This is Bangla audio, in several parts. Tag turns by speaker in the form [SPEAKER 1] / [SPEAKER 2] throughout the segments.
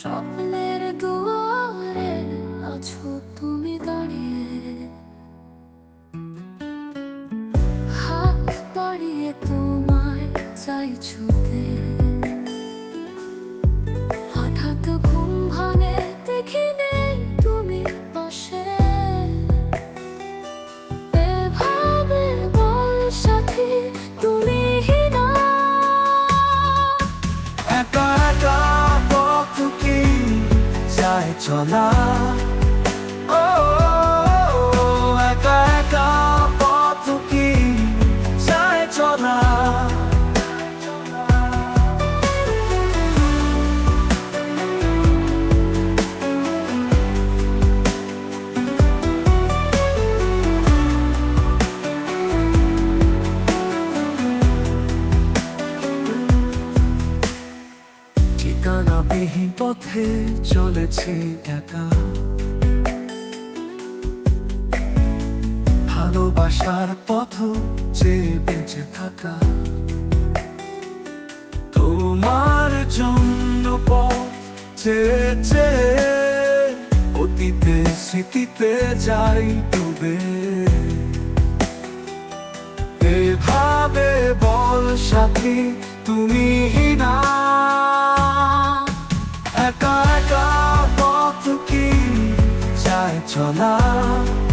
[SPEAKER 1] স্বপ্নের দুয়ারে আছো তুমি দাঁড়িয়ে। হাত
[SPEAKER 2] পাড়িয়ে তোমায় চাই ছুতে। যায় চলা ঠিকানাবিহীন পথে চলেছি একা। ভালোবাসার পথ যে বেঁচে থাকা। তোমার জন্য পথ চেয়ে চেয়ে অতীতে, স্মৃতিতে যাই ডুবে। এভাবে বল সাথী তুমি না। একা একা পথ কি যায় চলা ও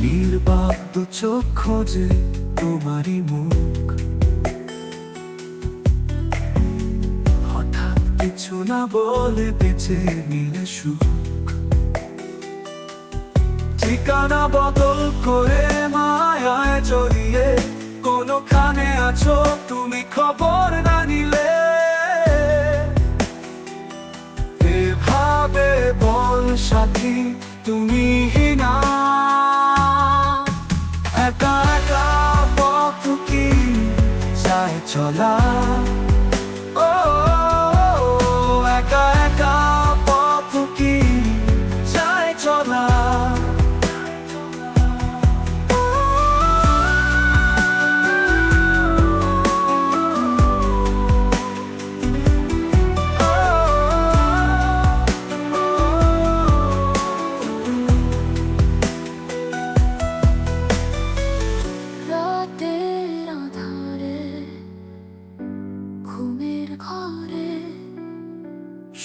[SPEAKER 2] নির্বাক চোখ খোঁজে তোমারই মুখ। হঠাৎ কিছু না বলে বেঁচে নিলে সুখ। ঠিকানা বদল করে মায়ায় জড়িয়ে কোনোখানে আছো, তুমি খবর না নিলে। এভাবে বল সাথী, তুমি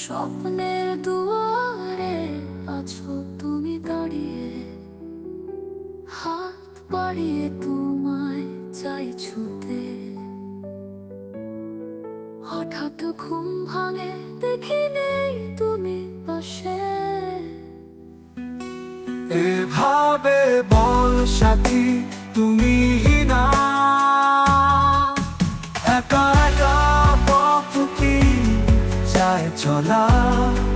[SPEAKER 1] স্বপ্নের দুয়ারে আছো তুমি দাঁড়িয়ে। হাত বাড়িয়ে তোমায় চাই ছুতে। হঠাৎ ঘুম ভাঙে, দেখি নেই তুমি পাশে।
[SPEAKER 2] এভাবে বল সাথী, তুমি রাস্তায় চলা।